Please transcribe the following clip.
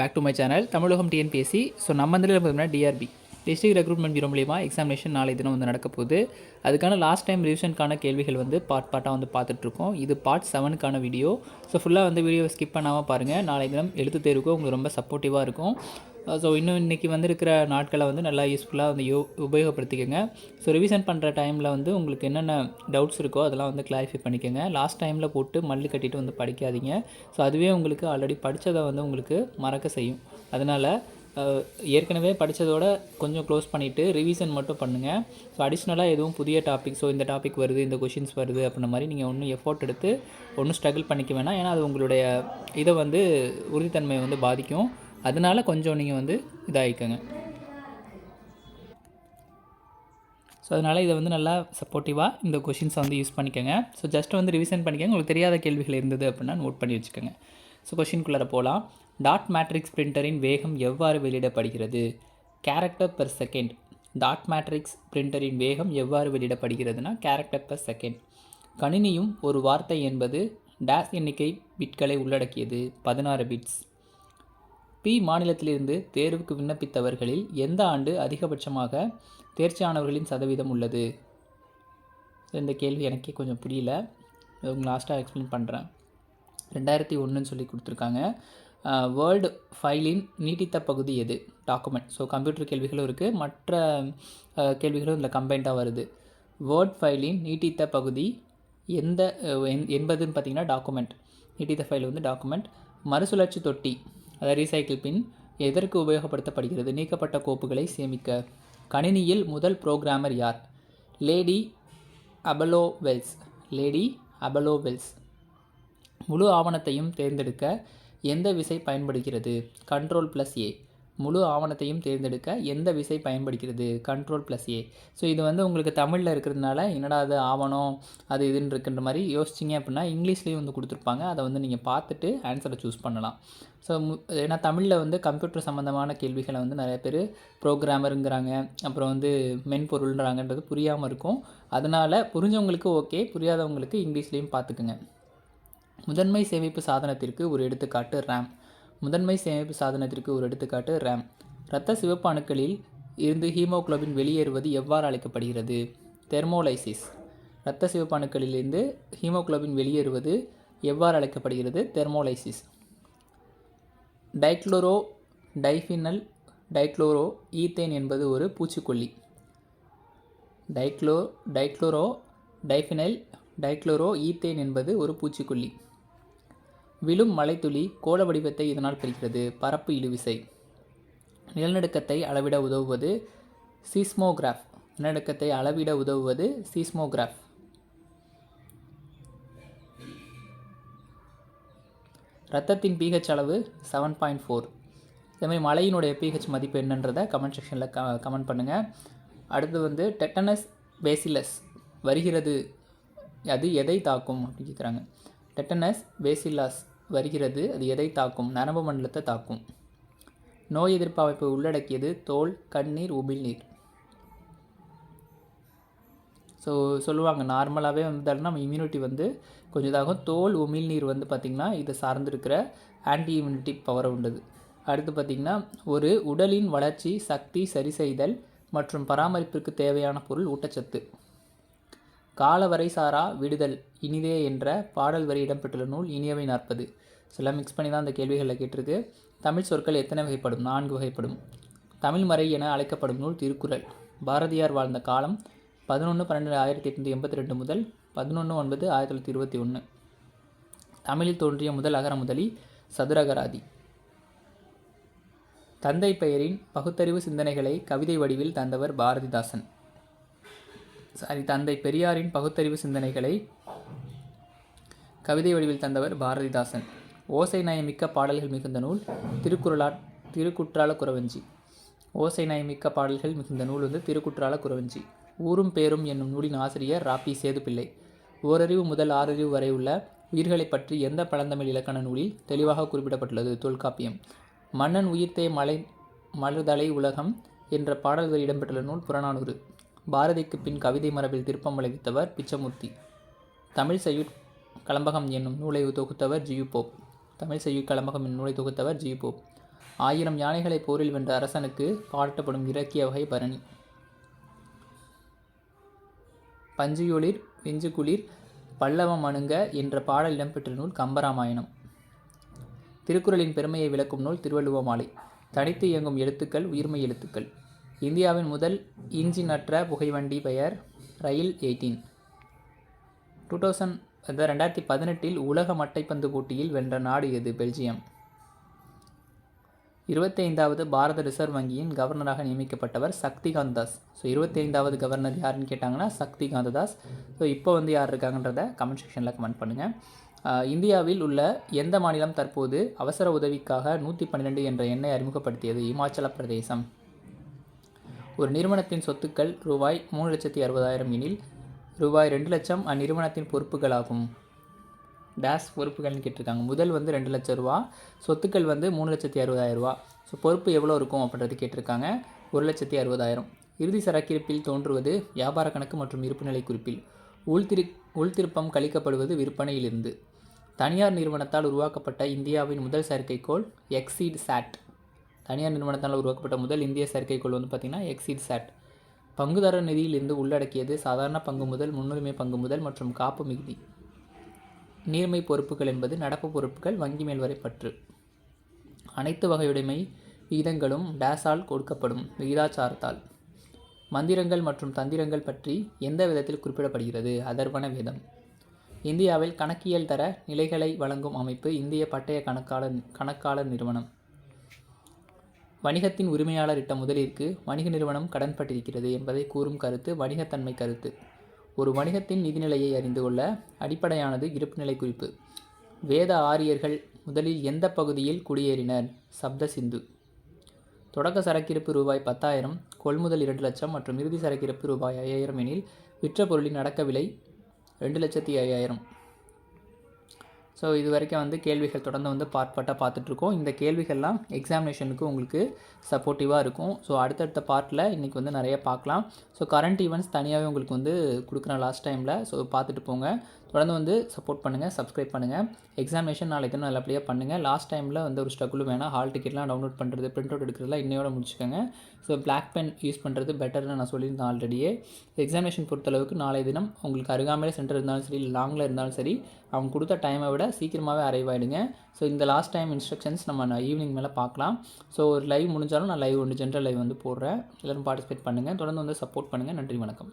Back to my channel Tamilagam TNPSC so நம்ம இதில் பார்த்தீங்கன்னா டிஆர்பி டிஸ்ட்ரிக்ட் ரெக்ரூட்மெண்ட் பியூரோ மூலிமா எக்ஸாமினேஷன் நாளை தினம் வந்து நடக்க போகுது. அதுக்கான லாஸ்ட் டைம் ரிவிஷனுக்கான கேள்விகள் வந்து பார்ட் பார்ட்டாக வந்து பார்த்துட்ருக்கோம். இது பார்ட் செவனுக்கான வீடியோ ஸோ ஃபுல்லாக வந்து வீடியோ ஸ்கிப் பண்ணாமல் பாருங்கள் நாளை தினம் எழுத்து தேர்வுக்கு உங்களுக்கு ரொம்ப சப்போர்ட்டிவாக இருக்கும். ஸோ இன்னும் இன்றைக்கி வந்திருக்கிற நாட்களை வந்து நல்லா யூஸ்ஃபுல்லாக வந்து யோ உபயோகப்படுத்திக்கோங்க. ஸோ ரிவிஷன் பண்ணுற டைமில் வந்து உங்களுக்கு என்னென்ன டவுட்ஸ் இருக்கோ அதெல்லாம் வந்து கிளாரிஃபை பண்ணிக்கோங்க. லாஸ்ட் டைமில் போட்டு மல்லு கட்டிட்டு வந்து படிக்காதீங்க. ஸோ அதுவே உங்களுக்கு ஆல்ரெடி படித்ததை வந்து உங்களுக்கு மறக்க செய்யும். அதனால் ஏற்கனவே படித்ததோட கொஞ்சம் க்ளோஸ் பண்ணிவிட்டு ரிவிஷன் மட்டும் பண்ணுங்கள் ஸோ அடிஷ்னலாக எதுவும் புதிய டாபிக் ஸோ இந்த டாபிக் வருது இந்த கொஷின்ஸ் வருது அப்படின்ற மாதிரி நீங்கள் ஒன்றும் எஃபோர்ட் எடுத்து ஒன்றும் ஸ்ட்ரகிள் பண்ணிக்க வேணாம். ஏன்னா அது உங்களுடைய இதை வந்து உறுதித்தன்மையை வந்து பாதிக்கும். அதனால கொஞ்சம் நீங்கள் வந்து இதாகிக்கோங்க. ஸோ அதனால் இதை வந்து நல்லா சப்போர்ட்டிவாக இந்த கொஷின்ஸை வந்து யூஸ் பண்ணிக்கோங்க. ஸோ ஜஸ்ட் வந்து ரிவிஷன் பண்ணிக்கோங்க. உங்களுக்கு தெரியாத கேள்விகள் இருந்தது அப்படின்னா நோட் பண்ணி வச்சுக்கோங்க. ஸோ கொஷின்குள்ளார போகலாம் டாட் மேட்ரிக்ஸ் பிரிண்டரின் வேகம் எவ்வாறு வெளியிடப்படுகிறது? Character per second dot matrix பிரிண்டரின் வேகம் எவ்வாறு வெளியிடப்படுகிறதுனா கேரக்டர் பெர் செகண்ட் கணினியும் ஒரு வார்த்தை என்பது டேஷ் எண்ணிக்கை பிட்களை உள்ளடக்கியது. பதினாறு பிட்ஸ் பி மாநிலத்திலிருந்து தேர்வுக்கு விண்ணப்பித்தவர்களில் எந்த ஆண்டு அதிகபட்சமாக தேர்ச்சியானவர்களின் சதவீதம் உள்ளது? இந்த கேள்வி எனக்கே கொஞ்சம் புரியல. உங்களுக்கு லாஸ்ட்டாக எக்ஸ்பிளைன் பண்ணுறேன் ரெண்டாயிரத்தி ஒன்றுன்னு சொல்லி கொடுத்துருக்காங்க. வேர்ல்டு ஃபைலின் நீட்டித்த பகுதி எது? டாக்குமெண்ட் ஸோ கம்ப்யூட்டர் கேள்விகளும் இருக்குது மற்ற கேள்விகளும் இதில் கம்பைண்டாக வருது. வேர்ட் ஃபைலின் நீட்டித்த பகுதி எந்த என்- என்பதுன்னு பார்த்தீங்கன்னா டாக்குமெண்ட் நீட்டித்த ஃபைல் வந்து டாக்குமெண்ட் மறுசுழற்சி தொட்டி. அதாவது ரீசைக்கிள் பின் எதற்கு உபயோகப்படுத்தப்படுகிறது? நீக்கப்பட்ட கோப்புகளை சேமிக்க. கணினியில் முதல் புரோகிராமர் யார்? லேடி அபலோ வெல்ஸ் லேடி அபலோ வெல்ஸ் முழு ஆவணத்தையும் தேர்ந்தெடுக்க எந்த விசை பயன்படுகிறது? கண்ட்ரோல் ப்ளஸ் ஏ முழு ஆவணத்தையும் தேர்ந்தெடுக்க எந்த விசை பயன்படுகிறது? கண்ட்ரோல் ப்ளஸ் ஏ ஸோ இது வந்து உங்களுக்கு தமிழில் இருக்கிறதுனால என்னடா அது ஆவணம் அது இதுன்னு இருக்குன்ற மாதிரி யோசிச்சிங்க அப்படின்னா இங்கிலீஷ்லேயும் வந்து கொடுத்துருப்பாங்க. அதை வந்து நீங்கள் பார்த்துட்டு ஆன்சரை சூஸ் பண்ணலாம். ஸோ ஏன்னா தமிழில் வந்து கம்ப்யூட்டர் சம்மந்தமான கேள்விகளை வந்து நிறைய பேர் ப்ரோக்ராமருங்கிறாங்க அப்புறம் வந்து மென்பொருள்ன்றாங்கன்றது புரியாமல் இருக்கும். அதனால் புரிஞ்சவங்களுக்கு ஓகே புரியாதவங்களுக்கு இங்கிலீஷ்லேயும் பார்த்துக்குங்க. முதன்மை சேமிப்பு சாதனத்திற்கு ஒரு எடுத்துக்காட்டு ரேம் முதன்மை சேமிப்பு சாதனத்திற்கு ஒரு எடுத்துக்காட்டு ரேம். இரத்த சிவப்பு அணுக்களில் இருந்து ஹீமோகுளோபின் வெளியேறுவது எவ்வாறு அழைக்கப்படுகிறது? தெர்மோலைசிஸ். இரத்த சிவப்பு அணுக்களிலிருந்து ஹீமோகுளோபின் வெளியேறுவது எவ்வாறு அழைக்கப்படுகிறது? Thermolysis. Dichloro diphenyl dichloro ethane என்பது ஒரு பூச்சிக்கொல்லி. டைக்ளோ டைக்ளோரோ டைஃபினைல் டைக்ளோரோ ஈத்தேன் என்பது ஒரு பூச்சிக்கொல்லி. விழும் மலைத்துளி கோள வடிவத்தை இதனால் பெறுகிறது பரப்பு இழுவிசை. நிலநடுக்கத்தை அளவிட உதவுவது சீஸ்மோகிராஃப். நிலநடுக்கத்தை அளவிட உதவுவது சீஸ்மோகிராஃப். ரத்தத்தின் பிஹெச் அளவு செவன் பாயிண்ட் ஃபோர் இதேமாதிரி மலையினுடைய பிஹெச் மதிப்பு என்னன்றதை கமெண்ட் செக்ஷனில் க கமெண்ட் பண்ணுங்கள் அடுத்து வந்து டெட்டனஸ் பேசிலஸ் வருகிறது. அது எதை தாக்கும் அப்படின்னு கேட்குறாங்க டெட்டனஸ் பேசிலஸ் வருகிறது. அது எதை தாக்கும்? நரம்பு மண்டலத்தை தாக்கும். நோய் எதிர்ப்பு அமைப்பை உள்ளடக்கியது தோல் கண்ணீர் உமிழ்நீர் ஸோ சொல்லுவாங்க நார்மலாகவே வந்தாலும் நம்ம இம்யூனிட்டி வந்து கொஞ்சம் இதாகும். தோல் உமிழ்நீர் வந்து பார்த்திங்கன்னா இதை சார்ந்திருக்கிற ஆன்டி இம்யூனிட்டி பவரை உண்டது. அடுத்து பார்த்திங்கன்னா ஒரு உடலின் வளர்ச்சி சக்தி சரி செய்தல் மற்றும் பராமரிப்பிற்கு தேவையான பொருள் ஊட்டச்சத்து. காலவரை சாரா விடுதல் இனிதே என்ற பாடல் வரி இடம்பெற்றுள்ள நூல் இனியவை நாற்பது. சில மிக்ஸ் பண்ணி தான் அந்த கேள்விகளில் கேட்டிருக்கு. தமிழ் சொற்கள் எத்தனை வகைப்படும்? நான்கு வகைப்படும். தமிழ் மறை என அழைக்கப்படும் நூல் திருக்குறள். பாரதியார் வாழ்ந்த காலம் பதினொன்று பன்னெண்டு ஆயிரத்தி எட்நூற்றி எண்பத்தி ரெண்டு முதல் பதினொன்று ஒன்பது ஆயிரத்தி தொள்ளாயிரத்தி இருபத்தி ஒன்று தமிழில் தோன்றிய முதல் அகர முதலி சதுரகராதி. தந்தை பெயரின் பகுத்தறிவு சிந்தனைகளை கவிதை வடிவில் தந்தவர் பாரதிதாசன். சாரி தந்தை பெரியாரின் பகுத்தறிவு சிந்தனைகளை கவிதை வடிவில் தந்தவர் பாரதிதாசன். ஓசை நயமிக்க பாடல்கள் மிகுந்த நூல் திருக்குறளா திருக்குற்றால குறவஞ்சி. ஓசை நயமிக்க பாடல்கள் மிகுந்த நூல் வந்து திருக்குற்றால குறவஞ்சி. ஊரும் பேரும் என்னும் நூலின் ஆசிரியர் ராப்பி சேதுப்பிள்ளை. ஓரறிவு முதல் ஆறறிவு வரை உள்ள உயிர்களைப் பற்றி எந்த பழந்தமிழ் இலக்கண நூலில் தெளிவாக குறிப்பிடப்பட்டுள்ளது? தொல்காப்பியம். மன்னன் உயிர்த்தே மலை மலர்தலை உலகம் என்ற பாடல்கள் இடம்பெற்றுள்ள நூல் புறநானூறு. பாரதிக்கு பின் கவிதை மரபில் திருப்பம் விளைவித்தவர் பிச்சமூர்த்தி. தமிழ் செய்யுட் கலம்பகம் என்னும் நூலை தொகுத்தவர் ஜியு போப். தமிழ் செய்யுட் கலம்பகம் என்னும் நூலை தொகுத்தவர் ஜியு போப். ஆயிரம் யானைகளை போரில் வென்ற அரசனுக்கு பாடப்படும் இலக்கிய வகை பரணி. பஞ்சுயொளிர் வெஞ்சுகுளிர் பல்லவம் அணுங்க என்ற பாடல் இடம்பெற்ற நூல் கம்பராமாயணம். திருக்குறளின் பெருமையை விளக்கும் நூல் திருவள்ளுவ மாலை. தனித்து இயங்கும் எழுத்துக்கள் உயிர்மை எழுத்துக்கள். இந்தியாவின் முதல் இன்ஜின் அற்ற புகைவண்டி பெயர் ரயில் எயிட்டீன். டூ தௌசண்ட் ரெண்டாயிரத்தி பதினெட்டில் உலக மட்டைப்பந்து போட்டியில் வென்ற நாடு எது? பெல்ஜியம். இருபத்தைந்தாவது பாரத ரிசர்வ் வங்கியின் கவர்னராக நியமிக்கப்பட்டவர் சக்திகாந்த் தாஸ். ஸோ இருபத்தைந்தாவது கவர்னர் யாருன்னு கேட்டாங்கன்னா சக்திகாந்த தாஸ். ஸோ இப்போ வந்து யார் இருக்காங்கன்றத கமெண்ட் செக்ஷனில் கமெண்ட் பண்ணுங்கள் இந்தியாவில் உள்ள எந்த மாநிலம் தற்போது அவசர உதவிக்காக நூற்றி பன்னிரெண்டு என்ற எண்ணை அறிமுகப்படுத்தியது? இமாச்சல பிரதேசம். ஒரு நிறுவனத்தின் சொத்துக்கள் ரூபாய் மூணு லட்சத்தி அறுபதாயிரம் எனில் ரூபாய் ரெண்டு லட்சம் அந்நிறுவனத்தின் பொறுப்புகளாகும். டேஸ் பொறுப்புகள்னு கேட்டிருக்காங்க. முதல் வந்து ரெண்டு லட்சம் ரூபா சொத்துக்கள் வந்து மூணு லட்சத்தி அறுபதாயிரம் ரூபா. ஸோ பொறுப்பு எவ்வளோ இருக்கும் அப்படின்றது கேட்டிருக்காங்க. ஒரு லட்சத்தி அறுபதாயிரம். இறுதி சரக்கிருப்பில் தோன்றுவது வியாபார கணக்கு மற்றும் இருப்புநிலை குறிப்பில். உள்திரு உள்திருப்பம் கழிக்கப்படுவது விற்பனையிலிருந்து. தனியார் நிறுவனத்தால் உருவாக்கப்பட்ட இந்தியாவின் முதல் செயற்கைக்கோள் எக்ஸீட் சாட் தனியார் நிறுவனத்தால் உருவாக்கப்பட்ட முதல் இந்திய செயற்கைக்கோள் வந்து பார்த்திங்கன்னா எக்ஸிட் சாட் பங்குதாரர் நிதியிலிருந்து உள்ளடக்கியது சாதாரண பங்கு முதல் முன்னுரிமை பங்கு முதல் மற்றும் காப்பு மிகுதி. நீர்மை பொறுப்புகள் என்பது நடப்பு பொறுப்புகள் வங்கி மேல்வரை பற்று. அனைத்து வகையுடைமை விகிதங்களும் டேஸால் கொடுக்கப்படும் விகிதாச்சாரத்தால். மந்திரங்கள் மற்றும் தந்திரங்கள் பற்றி எந்த விதத்தில் குறிப்பிடப்படுகிறது? அதர்வன வேதம். இந்தியாவில் கணக்கியல் தர நிலைகளை வழங்கும் அமைப்பு இந்திய பட்டய கணக்காளர் கணக்காளர் நிறுவனம். வணிகத்தின் உரிமையாளர் இட்ட முதலிற்கு வணிக நிறுவனம் கடன்பட்டிருக்கிறது என்பதை கூறும் கருத்து வணிகத்தன்மை கருத்து. ஒரு வணிகத்தின் நிதிநிலையை அறிந்து கொள்ள அடிப்படையானது இருப்புநிலை குறிப்பு. வேத ஆரியர்கள் முதலில் எந்த பகுதியில் குடியேறினர்? சப்த சிந்து. தொடக்க சரக்கிருப்பு ரூபாய் பத்தாயிரம் கொள்முதல் இரண்டு லட்சம் மற்றும் இறுதி சரக்கிருப்பு ரூபாய் ஐயாயிரம் எனில் விற்ற பொருளின் அடக்க விலை ரெண்டு லட்சத்தி ஐயாயிரம். ஸோ இது வரைக்கும் வந்து கேள்விகள் தொடர்ந்து வந்து பார்ட் பார்ட்டாக பார்த்துட்ருக்கோம். இந்த கேள்விகள்லாம் எக்ஸாமினேஷனுக்கு உங்களுக்கு சப்போர்ட்டிவாக இருக்கும். ஸோ அடுத்தடுத்த பார்ட்டில் இன்றைக்கி வந்து நிறைய பார்க்கலாம். ஸோ கரண்ட் ஈவெண்ட்ஸ் தனியாகவே உங்களுக்கு வந்து கொடுக்குறேன் லாஸ்ட் டைமில் ஸோ பார்த்துட்டு போங்க. தொடர்ந்து வந்து சப்போர்ட் பண்ணுங்கள் சப்ஸ்கிரைப் பண்ணுங்கள் எக்ஸாமினேஷன் நாளைக்கு இன்னும் நல்லபடியாக பண்ணுங்கள் லாஸ்ட் டைமில் வந்து ஒரு ஸ்ட்ரகுள் வேணால் ஹால் டிக்கெட்லாம் டவுன்லோட் பண்ணுறது பிரிண்ட் அவுட் எடுக்கிறதுலாம் இன்னையோட முடிச்சுக்கோங்க. ஸோ பிளாக் பென் யூஸ் பண்ணுறது பெட்டர்னு நான் சொல்லியிருந்தேன் ஆல்ரெடியே எக்ஸாமினேஷன் பொறுத்தளவுக்கு நாளை தினம் உங்களுக்கு அருகாமையில் சென்டர் இருந்தாலும் சரி லாங்கில் இருந்தாலும் சரி அவங்க கொடுத்த டைமை விட சீக்கிரமாகவே அரைவ் ஆகிடுங்க ஸோ இந்த லாஸ்ட் டைம் இன்ஸ்ட்ரக்ஷன்ஸ் நம்ம ஈவினிங் மேலே பார்க்கலாம். ஸோ ஒரு லைவ் முடிஞ்சாலும் நான் லைவ் ஒன்று ஜென்ரல் லைவ் வந்து போடுறேன். எல்லோரும் பார்ட்டிசிபேட் பண்ணுங்கள் தொடர்ந்து வந்து சப்போர்ட் பண்ணுங்கள் நன்றி வணக்கம்.